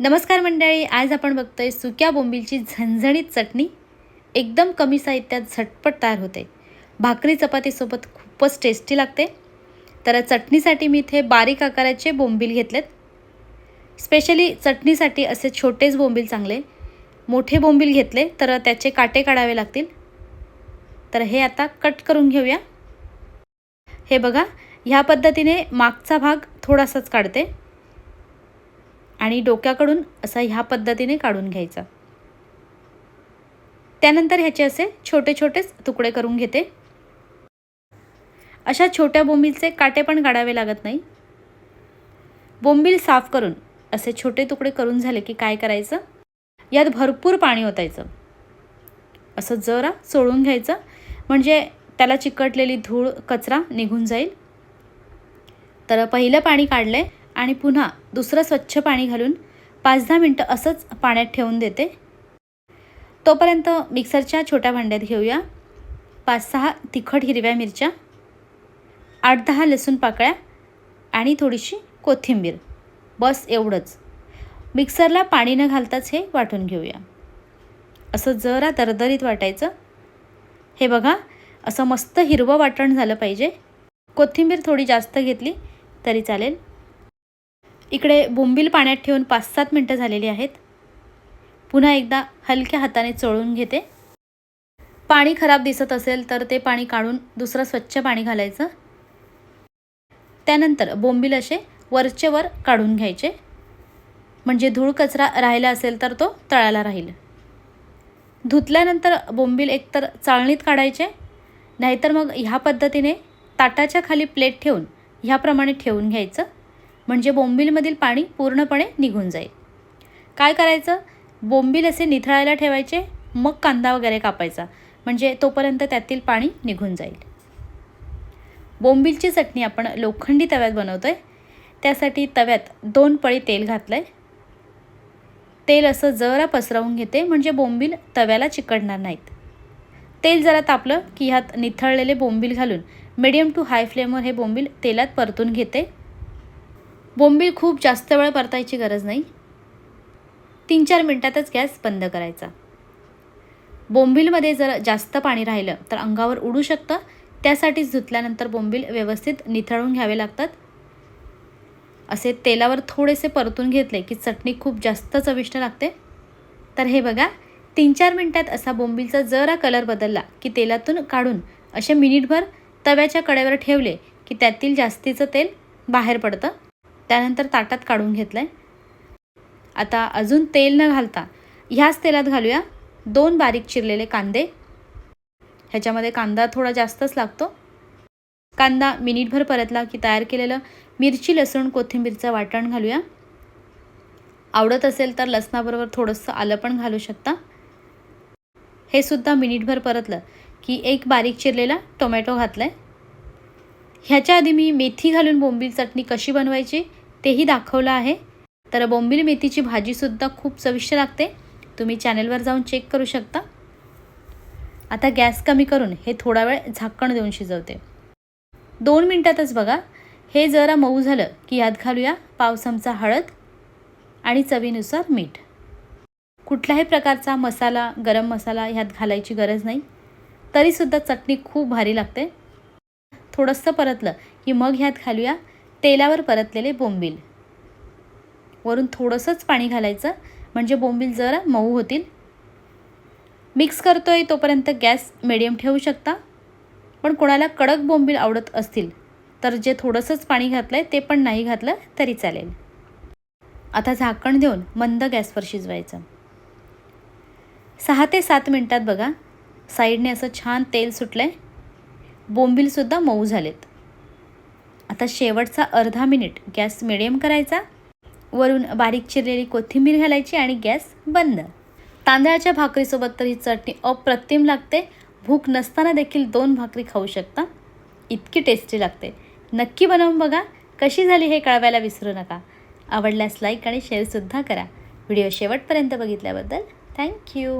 नमस्कार मंडळी आज आपण बघतोय सुक्या बोंबीलची झणझणीत चटणी. एकदम कमी साहित्यात झटपट तयार होते. भाकरी चपातीसोबत खूपच टेस्टी लागते. तर चटणीसाठी मी इथे बारीक आकाराचे बोंबील घेतलेत. स्पेशली चटणीसाठी असे छोटेच बोंबील चांगले. मोठे बोंबील घेतले तर त्याचे काटे काढावे लागतील. तर हे आता कट करून घेऊया. हे बघा ह्या पद्धतीने मागचा भाग थोडासाच काढते. आणि डोक्याकडून असा ह्या पद्धतीने काढून घ्यायचा. त्यानंतर ह्याचे असे छोटे छोटेच तुकडे करून घेते. अशा छोट्या बोंबीलचे काटे पण काढावे लागत नाही. बोंबील साफ करून असे छोटे तुकडे करून झाले की काय करायचं? यात भरपूर पाणी ओतायचं. असं जरा चोळून घ्यायचं. म्हणजे त्याला चिकटलेली धूळ कचरा निघून जाईल. तर पहिलं पाणी काढलं आहे आणि पुन्हा दुसरं स्वच्छ पाणी घालून पाच दहा मिनटं असंच पाण्यात ठेवून देते. तोपर्यंत मिक्सरच्या छोट्या भांड्यात घेऊया. पाच सहा तिखट हिरव्या मिरच्या आठ दहा लसूण पाकळ्या आणि थोडीशी कोथिंबीर. बस एवढंच. मिक्सरला पाणी न घालताच हे वाटून घेऊया. असं जरा दरदरीत वाटायचं. हे बघा असं मस्त हिरवं वाटण झालं पाहिजे. कोथिंबीर थोडी जास्त घेतली तरी चालेल. इकडे बोंबील पाण्यात ठेवून पाच सात मिनटं झालेली आहेत. पुन्हा एकदा हलक्या हाताने चोळून घेते. पाणी खराब दिसत असेल तर ते पाणी काढून दुसरं स्वच्छ पाणी घालायचं. त्यानंतर बोंबील असे वरचे वर काढून घ्यायचे. म्हणजे धूळ कचरा राहिला असेल तर तो तळाला राहील. धुतल्यानंतर बोंबील एकतर चाळणीत काढायचे नाहीतर मग ह्या पद्धतीने ताटाच्या खाली प्लेट ठेवून ह्याप्रमाणे ठेवून घ्यायचं. म्हणजे बोंबीलमधील पाणी पूर्णपणे निघून जाईल. काय करायचं? बोंबील असे निथळायला ठेवायचे मग कांदा वगैरे कापायचा. म्हणजे तोपर्यंत त्यातील पाणी निघून जाईल. बोंबीलची चटणी आपण लोखंडी तव्यात बनवतो आहे त्यासाठी तव्यात दोन पळी तेल घातलं आहे तेल असं जरा पसरवून घेते म्हणजे बोंबील तव्याला चिकटणार नाहीत. तेल जरा तापलं की ह्यात निथळलेले बोंबील घालून मिडियम टू हाय फ्लेमवर हे बोंबील तेलात परतून घेते. बोंबील खूप जास्त वेळ परतायची गरज नाही. तीन चार मिनटातच गॅस बंद करायचा. बोंबीलमध्ये जर जास्त पाणी राहिलं तर अंगावर उडू शकतं. त्यासाठीच धुतल्यानंतर बोंबील व्यवस्थित निथळून घ्यावे लागतात. असे तेलावर थोडेसे परतून घेतले की चटणी खूप जास्त चविष्ट लागते. तर हे बघा तीन चार मिनटात असा बोंबीलचा जरा कलर बदलला की तेलातून काढून असे मिनिटभर तव्याच्या कड्यावर ठेवले की त्यातील जास्तीचं तेल बाहेर पडतं. त्यानंतर ताटात काढून घेतलं आहे आता अजून तेल न घालता ह्याच तेलात घालूया दोन बारीक चिरलेले कांदे. ह्याच्यामध्ये कांदा थोडा जास्तच लागतो. कांदा मिनिटभर परतला की तयार केलेलं मिरची लसूण कोथिंबीरचं वाटण घालूया. आवडत असेल तर लसणाबरोबर थोडंसं आलं पण घालू शकता. हे सुद्धा मिनिटभर परतलं की एक बारीक चिरलेला टोमॅटो घातला आहे ह्याच्या आधी मी मेथी घालून बोंबील चटणी कशी बनवायची तेही दाखवलं आहे. तर बोंबील मेथीची भाजीसुद्धा खूप चविष्ट लागते. तुम्ही चॅनलवर जाऊन चेक करू शकता. आता गॅस कमी करून हे थोडा वेळ झाकण देऊन शिजवते. दोन मिनटातच बघा. हे जरा मऊ झालं की यात घालूया पाव चमचा हळद आणि चवीनुसार मीठ. कुठल्याही प्रकारचा मसाला गरम मसाला ह्यात घालायची गरज नाही. तरीसुद्धा चटणी खूप भारी लागते. थोडंसं परतलं की मग ह्यात घालूया तेलावर परतलेले बोंबील. वरून थोडंसंच पाणी घालायचं म्हणजे बोंबील जरा मऊ होतील. मिक्स करतो आहे तोपर्यंत गॅस मिडियम ठेवू शकता. पण कोणाला कडक बोंबील आवडत असतील तर जे थोडंसंच पाणी घातलं आहे ते पण नाही घातलं तरी चालेल. आता झाकण देऊन मंद गॅसवर शिजवायचं. सहा ते सात मिनटात बघा साईडने असं छान तेल सुटलं आहे बोंबीलसुद्धा मऊ झालेत. आता शेवटचा अर्धा मिनिट गॅस मिडियम करायचा. वरून बारीक चिरलेली कोथिंबीर घालायची आणि गॅस बंद. तांदळाच्या भाकरीसोबत तर ही चटणी अप्रतिम लागते. भूक नसताना देखील दोन भाकरी खाऊ शकता. इतकी टेस्टी लागते. नक्की बनवून बघा. कशी झाली हे कळवायला विसरू नका. आवडल्यास लाईक आणि शेअरसुद्धा करा. व्हिडिओ शेवटपर्यंत बघितल्याबद्दल थँक्यू